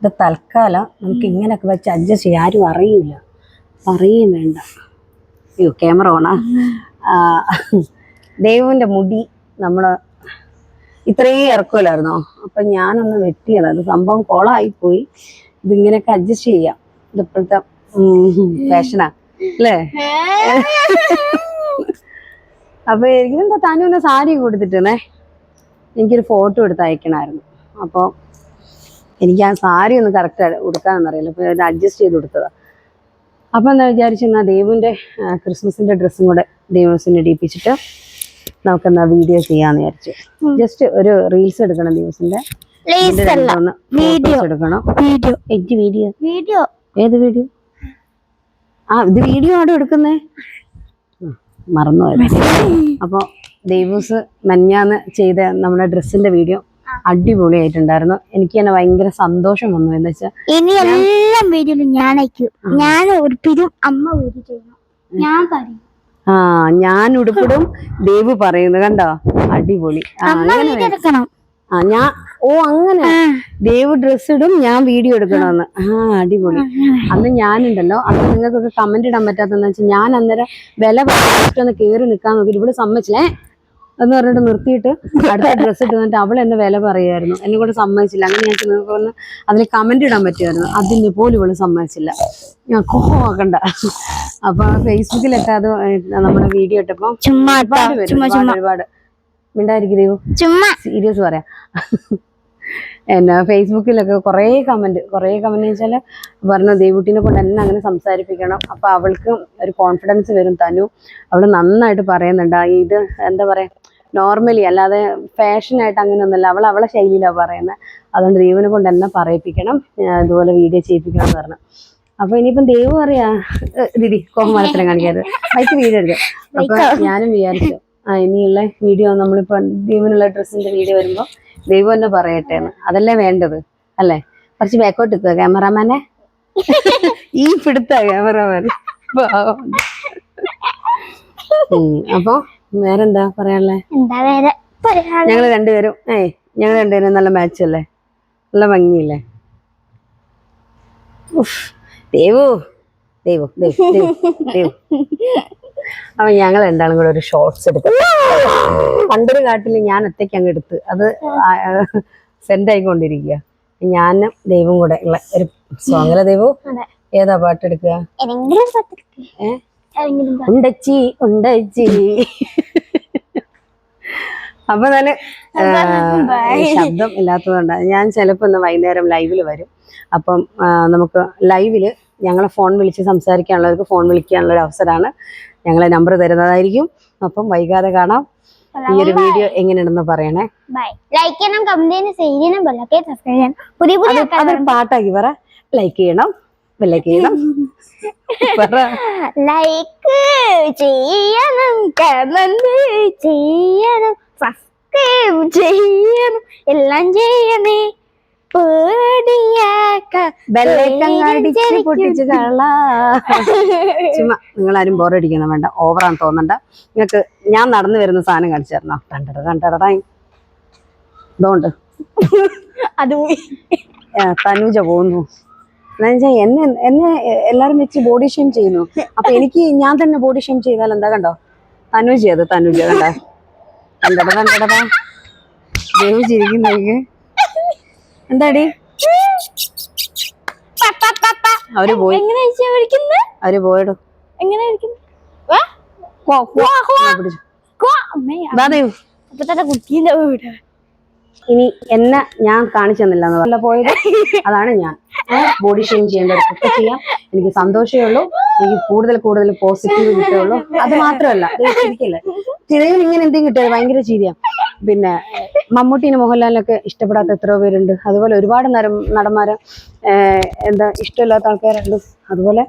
ഇത് തൽക്കാലം നമുക്ക് ഇങ്ങനെയൊക്കെ വെച്ച് അഡ്ജസ്റ്റ് ചെയ്യാം. ആരും അറിയില്ല. പറയും വേണ്ട. അയ്യോ ക്യാമറ ഓണാ ദൈവന്റെ മുടി നമ്മൾ ഇത്രയും ഇറക്കുമല്ലായിരുന്നോ അപ്പം ഞാനൊന്ന് വെട്ടിയത്. അത് സംഭവം കോളായിപ്പോയി. ഇതിങ്ങനെയൊക്കെ അഡ്ജസ്റ്റ് ചെയ്യാം. ഇതിപ്പോഴത്തെ ഫാഷനാ അല്ലേ? അപ്പൊ എനിക്കെന്താ താനും ഒന്ന് സാരി കൊടുത്തിട്ടേ എനിക്കൊരു ഫോട്ടോ എടുത്ത് അയക്കണമായിരുന്നു അപ്പോൾ എനിക്ക് ആ സാരി ഒന്ന് കറക്റ്റ് ഉടുക്കാനൊന്നും അറിയില്ല. അപ്പോൾ അത് അഡ്ജസ്റ്റ് ചെയ്ത് കൊടുത്തതാണ് അപ്പോൾ എന്താ വിചാരിച്ചെന്നാൽ ദേവുവിന്റെ ക്രിസ്മസിന്റെ ഡ്രസ്സും കൂടെ ദേവസിനെ ഇടിപ്പിച്ചിട്ട് നമുക്കെന്നാ വീഡിയോ ചെയ്യാന്ന് വിചാരിച്ചു. ജസ്റ്റ് ഒരു റീൽസ് എടുക്കണം ദേവസിന്റെ മറന്നു അപ്പൊ വീഡിയോ എടുക്കണം. വീഡിയോ എജ് വീഡിയോ വീഡിയോ ഏത് വീഡിയോ ആ ഇത് വീഡിയോ ആടോ എടുക്കുന്നേ? മറന്നുപോയത്. അപ്പോൾ ദേവൂസ് മഞ്ഞാന്ന് ചെയ്ത നമ്മുടെ ഡ്രസ്സിന്റെ വീഡിയോ അടിപൊളിയായിട്ടുണ്ടായിരുന്നു. എനിക്ക് തന്നെ ഭയങ്കര സന്തോഷം വന്നു. എന്ന് വെച്ചാൽ ഇനി എല്ലാം വീഡിയോയിലും ഞാൻ അയക്കും ഞാൻ ഉടുപ്പിടും അമ്മ വീട് ചെയ്യണം ഞാൻ പറയും. ആ ഞാൻ ഉടുപ്പിടും. ദേവ് പറയുന്നു. കണ്ടോ? അടിപൊളി. ആ ഞാൻ ഓ അങ്ങനെ. ദേവ് ഡ്രസ് ഇടും ഞാൻ വീഡിയോ എടുക്കണമെന്ന്. ആ. അടിപൊളി. അന്ന് ഞാനുണ്ടല്ലോ. അന്ന് നിങ്ങൾക്കൊക്കെ കമന്റ് ഇടാൻ പറ്റാത്തെന്ന് വെച്ചാൽ ഞാൻ അന്നേരം വില പറഞ്ഞിട്ടൊന്ന് കയറി നിൽക്കാൻ നോക്കിയിട്ട് ഇവിടെ സമ്മതിച്ചില്ലേ. എന്ന് പറഞ്ഞിട്ട് നിർത്തിയിട്ട് അടുത്ത ഡ്രസ്സ് ഇട്ട് വന്നിട്ട് അവൾ എന്നെ വില പറയുമായിരുന്നു എന്നെ കൂടെ സമ്മതിച്ചില്ല. അങ്ങനെ ഞാൻ നിങ്ങൾക്ക് ഒന്ന് അതിൽ കമന്റ് ഇടാൻ പറ്റുമായിരുന്നു അതിന് പോലും ഇവൾ സമ്മതിച്ചില്ല. ഞാൻ കോക്കണ്ട അപ്പൊ ഫേസ്ബുക്കിലൊക്കെ അത് നമ്മുടെ വീഡിയോ ഇട്ടപ്പോ ചുമ്മാ ഒരുപാട് ഒരുപാട്. മിണ്ടായിരിക്കും ദൈവം. ചുമ്മാ. സീരിയസ് പറയാം. എന്നാ ഫേസ്ബുക്കിലൊക്കെ കുറേ കമന്റ് കുറേ കമന്റ് വെച്ചാൽ പറഞ്ഞു ദേവുട്ടിനെ കൊണ്ട് എന്നെ അങ്ങനെ സംസാരിപ്പിക്കണം. അപ്പൊ അവൾക്ക് ഒരു കോൺഫിഡൻസ് വരും തനു. അവൾ നന്നായിട്ട് പറയുന്നുണ്ട്. ഇത് എന്താ പറയാ? നോർമലി അല്ലാതെ ഫാഷനായിട്ട് അങ്ങനെയൊന്നുമല്ല. അവൾ അവളെ ശൈലിയിലാണ് പറയുന്നത് അതുകൊണ്ട് ദൈവനെ കൊണ്ട് എന്നെ പറയിപ്പിക്കണം. ഇതുപോലെ വീഡിയോ ചെയ്യിപ്പിക്കണം എന്ന് പറഞ്ഞു. അപ്പൊ ഇനിയിപ്പം ദൈവം അറിയാ. ദിദി കോമലത്തിനെ കാണിക്കരുത്. ബൈക്ക് വീടരുത് അപ്പൊ ഞാനും വിചാരിച്ചു ആ ഇനിയുള്ള വീഡിയോ നമ്മളിപ്പോ ദൈവനുള്ള ഡ്രസ്സിന്റെ വീഡിയോ വരുമ്പോ ദൈവം തന്നെ പറയട്ടെ എന്ന് അതല്ലേ വേണ്ടത് അല്ലേ? കുറച്ച് ബാക്കോട്ട് എത്തുക ക്യാമറാമാനെ ഈ പിടുത്ത ക്യാമറാമാൻ അപ്പൊ വേറെന്താ പറയാനുള്ളേ? എന്താ വേറെ ഞങ്ങൾ രണ്ടുപേരും ഏയ് ഞങ്ങൾ രണ്ടുപേരും നല്ല മാച്ച് അല്ലേ നല്ല ഭംഗിയില്ലേ. ദേവു ദേവു ദേവു ദേവു അപ്പൊ ഞങ്ങൾ രണ്ടാളും കൂടെ ഒരു ഷോർട്സ് എടുത്തു. പണ്ടൊരു കാട്ടിൽ ഞാൻ ഒറ്റയ്ക്ക് അങ്ങ് എടുത്ത്. അത് സെൻഡ് ആയിക്കൊണ്ടിരിക്കുക ഞാനും ദൈവം കൂടെ ഉള്ള ഒരു സോങ്ങല ദൈവം. ഏതാ പാട്ട് എടുക്കുക? ഉണ്ടച്ചി ഉണ്ടച്ചി അപ്പൊ നല്ല ശബ്ദം ഇല്ലാത്തതുകൊണ്ട്. ഞാൻ ചിലപ്പോ ഇന്ന് വൈകുന്നേരം ലൈവിൽ വരും. അപ്പം നമുക്ക് ലൈവിൽ ഞങ്ങളെ ഫോൺ വിളിച്ച് സംസാരിക്കാനുള്ളവർക്ക് ഫോൺ വിളിക്കാനുള്ള ഒരു അവസരമാണ് ഞങ്ങളെ നമ്പർ തരുന്നതായിരിക്കും. അപ്പം വൈകാതെ കാണാം. ഈ ഒരു വീഡിയോ എങ്ങനെയുണ്ടെന്ന് പറയണേ. ലൈക്ക് ചെയ്യണം കമന്റ് സബ്സ്ക്രൈബ് ചെയ്യണം പുതിയ പുതിയ പാട്ടാക്കി പറ. ലൈക്ക് ചെയ്യണം. ലൈക്ക് ചെയ്യണം കമന്റ് ചെയ്യണം സബ്സ്ക്രൈബ് ചെയ്യണം എല്ലാം ചെയ്യണേ. ചുമ്മാ നിങ്ങളാരും ബോറടിക്കുന്ന വേണ്ട. ഓവറാന്ന് തോന്നണ്ട. നിങ്ങക്ക് ഞാൻ നടന്നു വരുന്ന സാധനം കാണിച്ചു തരണോ? കണ്ടട കണ്ടടടായി ഇതുകൊണ്ട്. അത്. തനൂജ പോകുന്നു. എന്നുവെച്ചാൽ എന്നെ എന്നെ എല്ലാരും വെച്ച് ബോഡി ഷെയിം ചെയ്യുന്നു. അപ്പൊ എനിക്ക് ഞാൻ തന്നെ ബോഡി ഷെയിം ചെയ്താൽ എന്താ കണ്ടോ? തനൂജ അത് തനൂജ കണ്ട? കണ്ടട കണ്ടടടാ ദേവ് ചിരിക്കുന്നേക്ക് എന്താടി? അവർ പോയി. അവർ പോയിടും. എങ്ങനെ കുട്ടീന്റെ വീട്. ഇനി എന്നെ ഞാൻ കാണിച്ചു തന്നില്ല എന്ന് പോയത്. അതാണ് ഞാൻ. ബോഡി ഷെയിം ചെയ്യേണ്ടത് ചെയ്യാം. എനിക്ക് സന്തോഷമേ ഉള്ളൂ. എനിക്ക് കൂടുതൽ കൂടുതൽ പോസിറ്റീവ് കിട്ടുള്ളൂ അത് മാത്രമല്ല ചിരയിൽ ഇങ്ങനെ എന്തെങ്കിലും കിട്ടിയത് ഭയങ്കര ചിരിയാ. പിന്നെ മമ്മൂട്ടിനെ മോഹൻലാലിനൊക്കെ ഇഷ്ടപ്പെടാത്ത എത്രയോ പേരുണ്ട്. അതുപോലെ ഒരുപാട് നരം നടന്മാരെ എന്താ ഇഷ്ടമില്ലാത്ത ആൾക്കാരുണ്ട്. അതുപോലെ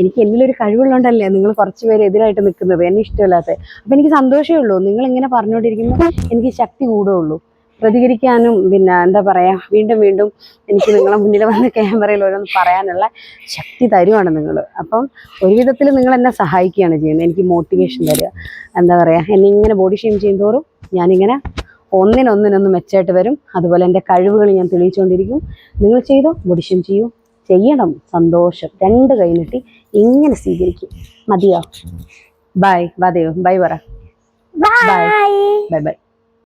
എനിക്ക് എന്തെങ്കിലും ഒരു കഴിവുള്ളതുകൊണ്ടല്ലേ നിങ്ങൾ കുറച്ച് പേര് എതിരായിട്ട് നിൽക്കുന്നത്. എന്നെ ഇഷ്ടമില്ലാത്ത. അപ്പൊ എനിക്ക് സന്തോഷമേ ഉള്ളൂ. നിങ്ങൾ ഇങ്ങനെ പറഞ്ഞുകൊണ്ടിരിക്കുമ്പോൾ എനിക്ക് ശക്തി കൂടുകയുള്ളൂ. പ്രതികരിക്കാനും പിന്നെ എന്താ പറയുക വീണ്ടും വീണ്ടും എനിക്ക് നിങ്ങളെ മുന്നിൽ വന്ന് ക്യാമറയിൽ ഓരോന്ന് പറയാനുള്ള ശക്തി തരുവാണ് നിങ്ങൾ അപ്പം ഒരുവിധത്തിൽ നിങ്ങൾ എന്നെ സഹായിക്കുകയാണ് ചെയ്യുന്നത്. എനിക്ക് മോട്ടിവേഷൻ തരിക. എന്താ പറയുക എന്നെ ഇങ്ങനെ ബോഡി ഷെയിം ചെയ്യുന്നതോറും ഞാനിങ്ങനെ ഒന്നിനൊന്നിനൊന്ന് മെച്ചമായിട്ട് വരും. അതുപോലെ എന്റെ കഴിവുകൾ ഞാൻ തെളിയിച്ചുകൊണ്ടിരിക്കും. നിങ്ങൾ ചെയ്തോ ബോഡി ഷെയിം ചെയ്യൂ. ചെയ്യണം സന്തോഷം. രണ്ട് കൈ ഇങ്ങനെ സ്വീകരിക്കും. മതിയോ? ബൈ വതയോ ബൈ പറ. Bye bye bye